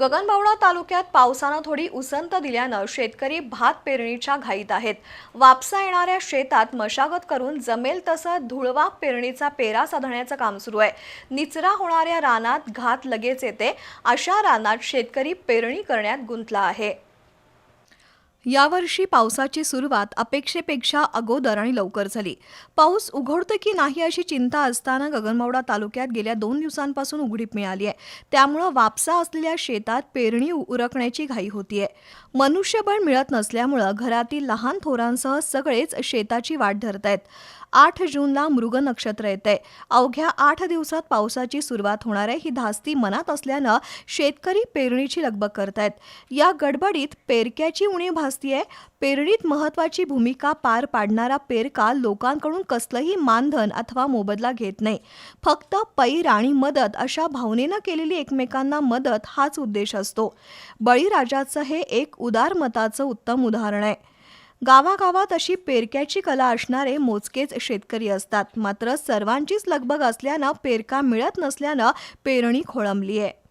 गगनबावडा तालुक्यात पावसानं थोडी उसंत दिल्यानं शेतकरी भात पेरणीच्या घाईत आहेत. वापसा येणाऱ्या शेतात मशागत करून जमेल तसं धुळवा पेरणीचा पेरा साधण्याचं काम सुरू आहे. निचरा होणाऱ्या रानात घात लगेच येते अशा रानात शेतकरी पेरणी करण्यात गुंतला आहे. यावर्षी पावसाची सुरुवात अपेक्षेपेक्षा अगोदर आणि लवकर झाली. पाऊस उघडतो की नाही अशी चिंता असताना गगनबावडा तालुक्यात गेल्या दोन दिवसांपासून उघडीप मिळाली आहे. त्यामुळं वापसा असलेल्या शेतात पेरणी उरकण्याची घाई होतीये. मनुष्यबळ मिळत नसल्यामुळं घरातील लहान थोरांसह सगळेच शेताची वाट धरतायत. आठ जूनला मृग नक्षत्र येते. अवघ्या आठ दिवसात पावसाची सुरुवात होणार आहे. ही धास्ती मनात असल्यानं शेतकरी पेरणीची लगबग करतायत. या गडबडीत पेरक्याची उणीव भासतीये पेरणीत महत्वाची भूमिका पार पाडणारा पेरका लोकांकडून कसलंही मानधन अथवा मोबदला घेत नाही. फक्त पैर आणि मदत अशा भावनेनं केलेली एकमेकांना मदत हाच उद्देश असतो. बळीराजाचं हे एक उदारमताचं उत्तम उदाहरण आहे. गावागावात अशी पेरक्याची कला असणारे मोजकेच शेतकरी असतात. मात्र सर्वांचीच लगबग असल्यानं पेरका मिळत नसल्यानं पेरणी खोळंबली आहे